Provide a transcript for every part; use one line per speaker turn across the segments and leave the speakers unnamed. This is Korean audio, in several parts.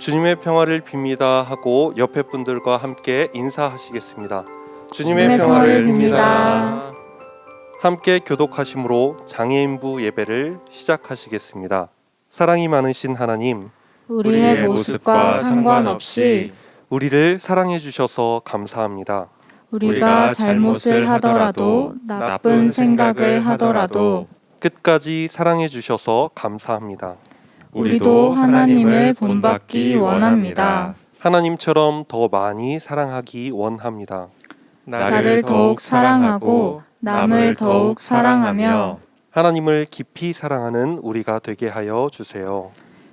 주님의 평화를 빕니다 하고 옆에 분들과 함께 인사하시겠습니다. 주님의,
주님의
평화를. 빕니다. 함께 교독하심으로 장애인부 예배를 시작하시겠습니다. 사랑이 많으신 하나님,
우리의 모습과 상관없이
우리를 사랑해 주셔서 감사합니다.
우리가 잘못을 하더라도 나쁜 생각을 하더라도
끝까지 사랑해 주셔서 감사합니다.
우리도 하나님을 본받기 원합니다.
하나님처럼 더 많이 사랑하기 원합니다.
나를 더욱 사랑하고 남을 더욱 사랑하며
하나님을 깊이 사랑하는 우리가 되게 하여 주세요.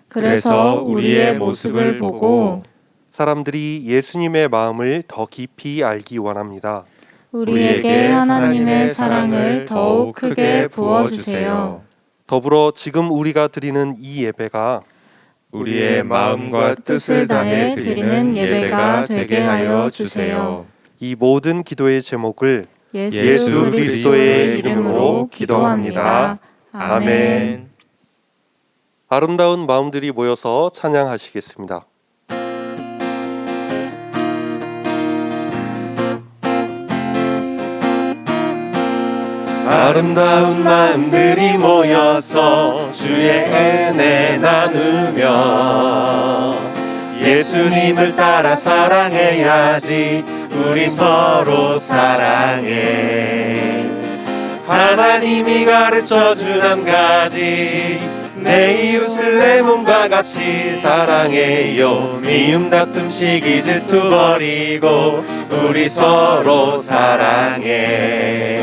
그래서 우리의 모습을 보고
사람들이 예수님의 마음을 더 깊이 알기 원합니다.
우리에게 하나님의 사랑을 더욱 크게 부어 주세요.
더불어 지금 우리가 드리는 이 예배가
우리의 마음과 뜻을 다해 드리는 예배가 되게 하여 주세요.
이 모든 기도의 제목을
예수,
예수
그리스도의 이름으로 기도합니다. 아멘.
아름다운 마음들이 모여서 찬양하시겠습니다.
아름다운 마음들이 모여서 주의 은혜 나누며 예수님을 따라 사랑해야지 우리 서로 사랑해. 하나님이 가르쳐 준 한 가지 내 이웃을 내 몸과 같이 사랑해요. 미움 다툼 시기 질투 버리고 우리 서로 사랑해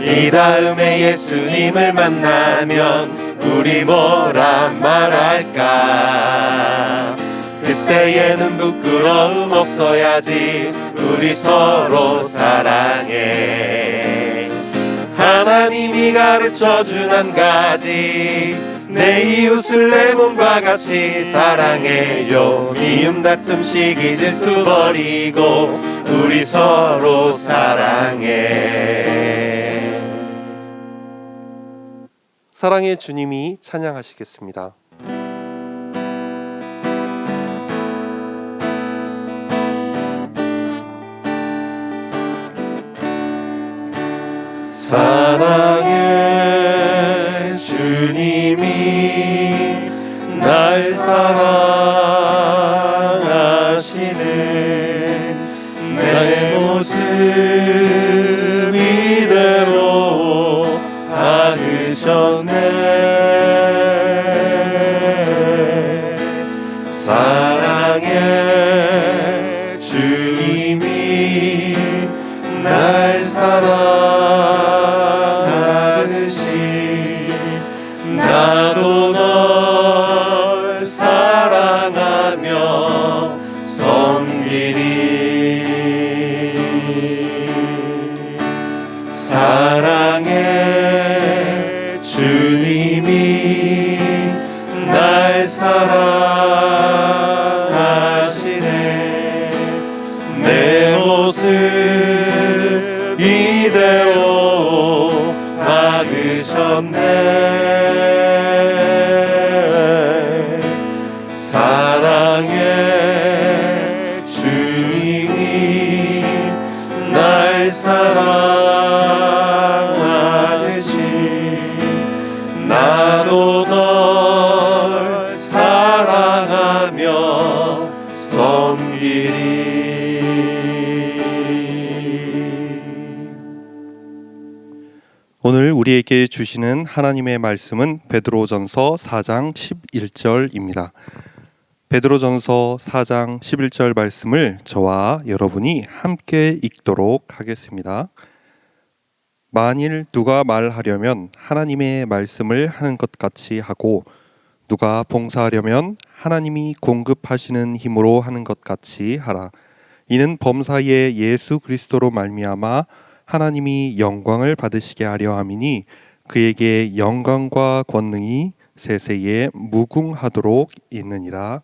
이 다음에 예수님을 만나면 우리 뭐라 말할까? 그때에는 부끄러움 없어야지 우리 서로 사랑해. 하나님이 가르쳐 준 한 가지 내 이웃을 내 몸과 같이 사랑해요. 미움 다툼 시기 질투 버리고 우리 서로 사랑해
사랑의 주님이 찬양하시겠습니다.
사랑
오늘 우리에게 주시는 하나님의 말씀은 베드로전서 4장 11절입니다. 베드로전서 4장 11절 말씀을 저와 여러분이 함께 읽도록 하겠습니다. 만일 누가 말하려면 하나님의 말씀을 하는 것 같이 하고 누가 봉사하려면 하나님이 공급하시는 힘으로 하는 것 같이 하라. 이는 범사에 예수 그리스도로 말미암아 하나님이 영광을 받으시게 하려 함이니 그에게 영광과 권능이 세세에 무궁하도록 있느니라.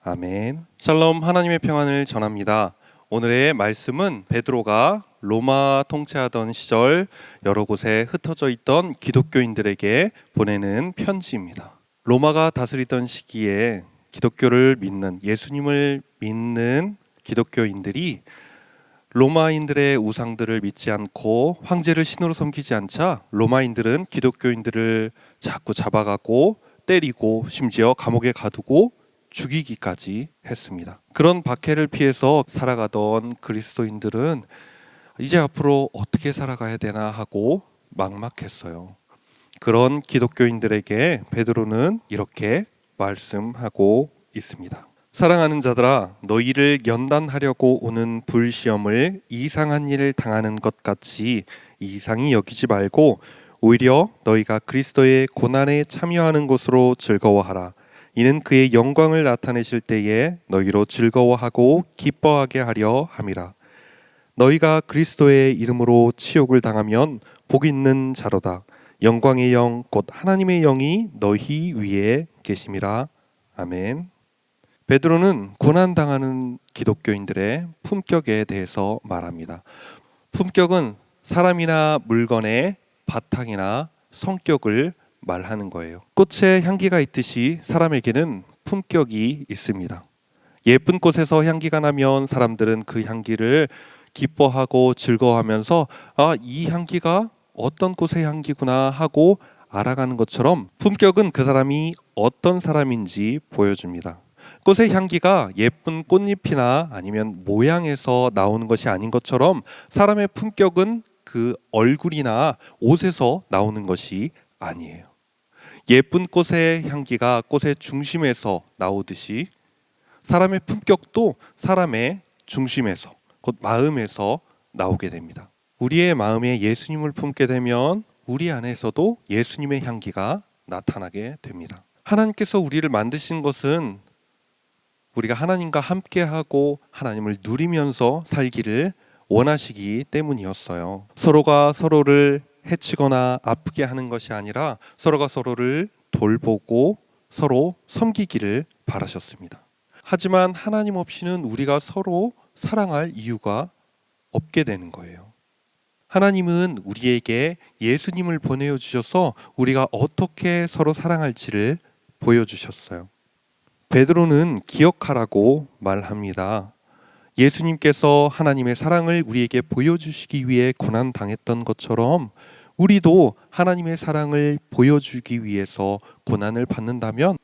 아멘. 샬롬 하나님의 평안을 전합니다. 오늘의 말씀은 베드로가 로마 통치하던 시절 여러 곳에 흩어져 있던 기독교인들에게 보내는 편지입니다. 로마가 다스리던 시기에 기독교를 믿는 예수님을 믿는 기독교인들이 로마인들의 우상들을 믿지 않고 황제를 신으로 섬기지 않자 로마인들은 기독교인들을 자꾸 잡아가고 때리고 심지어 감옥에 가두고 죽이기까지 했습니다. 그런 박해를 피해서 살아가던 그리스도인들은 이제 앞으로 어떻게 살아가야 되나 하고 막막했어요. 그런 기독교인들에게 베드로는 이렇게 말씀하고 있습니다. 사랑하는 자들아 너희를 연단하려고 오는 불시험을 이상한 일을 당하는 것 같이 이상히 여기지 말고 오히려 너희가 그리스도의 고난에 참여하는 것으로 즐거워하라. 이는 그의 영광을 나타내실 때에 너희로 즐거워하고 기뻐하게 하려 함이라. 너희가 그리스도의 이름으로 치욕을 당하면 복 있는 자로다. 영광의 영 곧 하나님의 영이 너희 위에 계심이라. 아멘. 베드로는 고난 당하는 기독교인들의 품격에 대해서 말합니다. 품격은 사람이나 물건의 바탕이나 성격을 말하는 거예요. 꽃에 향기가 있듯이 사람에게는 품격이 있습니다. 예쁜 꽃에서 향기가 나면 사람들은 그 향기를 기뻐하고 즐거워하면서 아, 이 향기가 어떤 꽃의 향기구나 하고 알아가는 것처럼 품격은 그 사람이 어떤 사람인지 보여줍니다. 꽃의 향기가 예쁜 꽃잎이나 아니면 모양에서 나오는 것이 아닌 것처럼 사람의 품격은 그 얼굴이나 옷에서 나오는 것이 아니에요. 예쁜 꽃의 향기가 꽃의 중심에서 나오듯이 사람의 품격도 사람의 중심에서 곧 마음에서 나오게 됩니다. 우리의 마음에 예수님을 품게 되면 우리 안에서도 예수님의 향기가 나타나게 됩니다. 하나님께서 우리를 만드신 것은 우리가 하나님과 함께하고 하나님을 누리면서 살기를 원하시기 때문이었어요. 서로가 서로를 해치거나 아프게 하는 것이 아니라 서로가 서로를 돌보고 서로 섬기기를 바라셨습니다. 하지만 하나님 없이는 우리가 서로 사랑할 이유가 없게 되는 거예요. 하나님은 우리에게 예수님을 보내어 주셔서 우리가 어떻게 서로 사랑할지를 보여주셨어요. 베드로는 기억하라고 말합니다. 예수님께서 하나님의 사랑을 우리에게 보여주시기 위해 고난 당했던 것처럼 우리도 하나님의 사랑을 보여주기 위해서 고난을 받는다면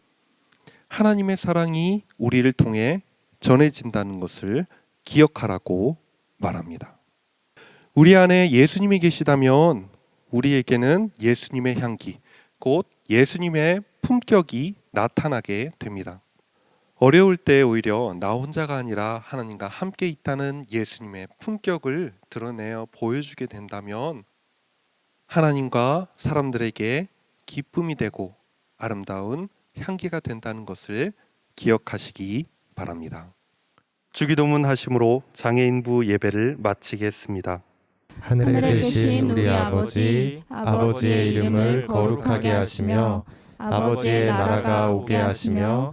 하나님의 사랑이 우리를 통해 전해진다는 것을 기억하라고 말합니다. 우리 안에 예수님이 계시다면 우리에게는 예수님의 향기, 곧 예수님의 품격이 나타나게 됩니다. 어려울 때 오히려 나 혼자가 아니라 하나님과 함께 있다는 예수님의 품격을 드러내어 보여주게 된다면 하나님과 사람들에게 기쁨이 되고 아름다운 향기가 된다는 것을 기억하시기 바랍니다. 주기도문 하심으로 장애인부 예배를 마치겠습니다.
하늘에 계신 우리 아버지 아버지의 이름을 거룩하게 하시며 아버지의 나라가 오게 하시며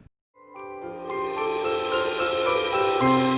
thank you